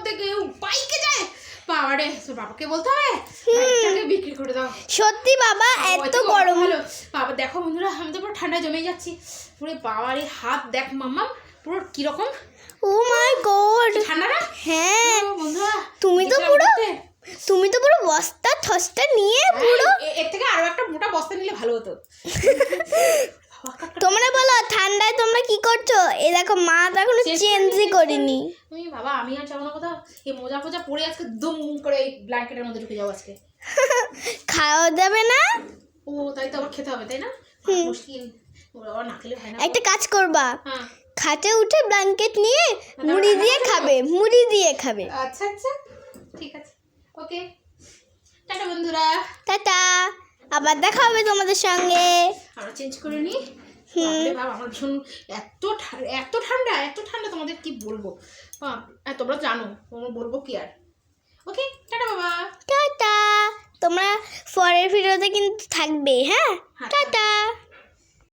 মধ্যে কেউ বাইকে যায়। বাবারে তোর বাবাকে বলতে হবে? বাইকটাকে বিক্রি করে দাও। সত্যি বাবা এত গরম। ভালো। বাবা দেখো বন্ধুরা আমি তো পুরো ঠান্ডায় জমে যাচ্ছি। পুরো বাবার হাত দেখ মাম্মা পুরো কীরকম? Oh my God. ঠান্ডা না? হ্যাঁ। বন্ধুরা তুমি তো পুরো তুমি তো পুরো বস্তা থস্তা নিয়ে পুরো এর থেকে আরও একটা মোটা বস্তা নিলে ভালো হতো। তোমরা বলো ঠান্ডায় তোমরা করছ? এই দেখো মা তো এখনও চেঞ্জই করিনি। তুমি বাবা আমি আর যাব না কোথাও। এই মোজা ফোজা পরে আজকে দুম করে এই ব্ল্যাঙ্কেটের মধ্যে ঢুকে যাব আজকে। খাওয়া যাবে না? ও তাই তো আবার খেতে হবে তাই মুশকিল। না একটা কাজ করবা। হ্যাঁ। খাটে উঠে ব্ল্যাঙ্কেট নিয়ে মুড়ি দিয়ে খাবে মুড়ি দিয়ে খাবে। আচ্ছা আচ্ছা। ঠিক আছে। ওকে। টাটা বন্ধুরা। টাটা। আবার দেখা হবে তোমাদের সঙ্গে। আমরা চেঞ্জ করে নিই বাপরে আমার ভীষণ এত এত ঠান্ডা এত ঠান্ডা তোমাদের কি বলব? বাপ, তোমরা জানো তোমরা বলব কি আর। ওকে টাটা বাবা। টাটা। তোমরা পরের ভিডিওতে কিন্তু থাকবে হ্যাঁ? হ্যাঁ। টাটা।